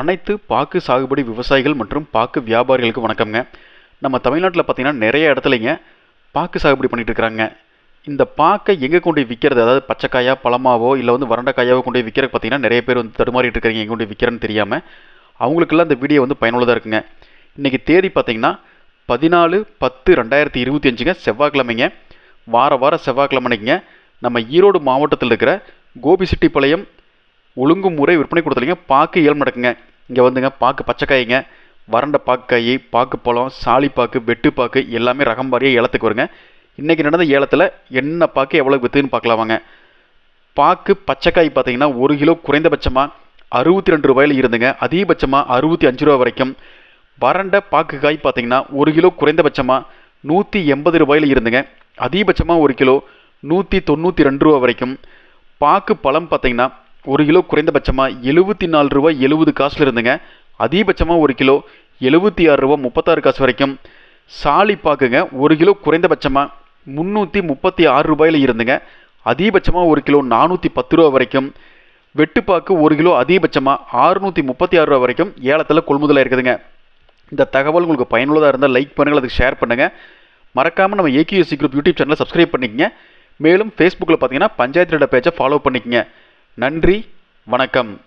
அனைத்து பாக்கு சாகுபடி விவசாயிகள் மற்றும் பாக்கு வியாபாரிகளுக்கு வணக்கம்ங்க. நம்ம தமிழ்நாட்டில் பார்த்தீங்கன்னா நிறைய இடத்துலைங்க பாக்கு சாகுபடி பண்ணிகிட்டு இருக்கிறாங்க இந்த பாக்கை எங்கே கொண்டு போய் விற்கிறது அதாவது பச்சைக்காயா பழமாவோ இல்லை வந்து வறண்டக்காயாவோ கொண்டு போய் விற்கிறது பார்த்தீங்கன்னா நிறைய பேர் வந்து தடுமாறிட்டு இருக்கிறீங்க எங்கே கொண்டு விற்கிறேன்னு தெரியாமல் அவங்களுக்கெல்லாம் இந்த வீடியோ வந்து பயனுள்ளதாக இருக்குங்க. இன்றைக்கி தேதி பார்த்தீங்கன்னா பதினாலு பத்து ரெண்டாயிரத்தி இருபத்தி அஞ்சுங்க செவ்வாய்க்கிழமைங்க. வார வார செவ்வாய்க்கிழமைங்க நம்ம ஈரோடு மாவட்டத்தில் இருக்கிற கோபிசெட்டிப்பாளையம் ஒழுங்குமுறை விற்பனை கொடுத்துலீங்க பாக்கு ஏழு மடக்குங்க இங்கே வந்துங்க பாக்கு பச்சைக்காய்ங்க வறண்ட பாக்காய் பாக்கு பழம் சாலிப்பாக்கு வெட்டுப்பாக்கு எல்லாமே ரகம் வாரியாக ஏலத்துக்கு வருங்க. இன்றைக்கி நடந்த ஏலத்தில் என்ன பாக்கு எவ்வளோ விற்றுன்னு பார்க்கலாம் வாங்க பாக்கு பச்சைக்காய் பார்த்தீங்கன்னா ஒரு கிலோ குறைந்தபட்சமாக அறுபத்தி ரெண்டு ரூபாயில் இருந்துங்க. அதிகபட்சமாக அறுபத்தி அஞ்சு ரூபா வரைக்கும். வறண்ட பாக்கு காய் பார்த்தீங்கன்னா ஒரு கிலோ குறைந்தபட்சமாக நூற்றி எண்பது ரூபாயில் இருந்துங்க. அதிகபட்சமாக ஒரு கிலோ நூற்றி தொண்ணூற்றி ரெண்டு ரூபா வரைக்கும். பாக்கு பழம் பார்த்தீங்கன்னா ஒரு கிலோ குறைந்தபட்சமாக எழுபத்தி நாலு ரூபா எழுபது காசில் இருந்துங்க. அதிகபட்சமாக ஒரு கிலோ எழுபத்தி ஆறு ரூபா முப்பத்தாறு காசு வரைக்கும். சாலி பாக்குங்க ஒரு கிலோ குறைந்தபட்சமாக முந்நூற்றி முப்பத்தி ஆறு ரூபாயில் இருந்துங்க. அதிகபட்சமாக ஒரு கிலோ நானூற்றி பத்து ரூபா வரைக்கும். வெட்டுப்பாக்கு ஒரு கிலோ அதிகபட்சமாக ஆறுநூற்றி முப்பத்தி ஆறு ரூபா வரைக்கும் ஏலத்தில் கொள்முதலாக இருக்குதுங்க. இந்த தகவல் உங்களுக்கு பயனுள்ளதாக இருந்தால் லைக் பண்ணுங்கள் அதுக்கு ஷேர் பண்ணுங்கள் மறக்காமல் நம்ம ஏகேஎஸ்சி குரூப் யூடியூப் சேனலை சப்ஸ்கிரைப் பண்ணிக்கங்க. மேலும் ஃபேஸ்புக்கில் பார்த்தீங்கன்னா பஞ்சாயத்து பேஜை ஃபாலோ பண்ணிக்கங்க. நன்றி வணக்கம்.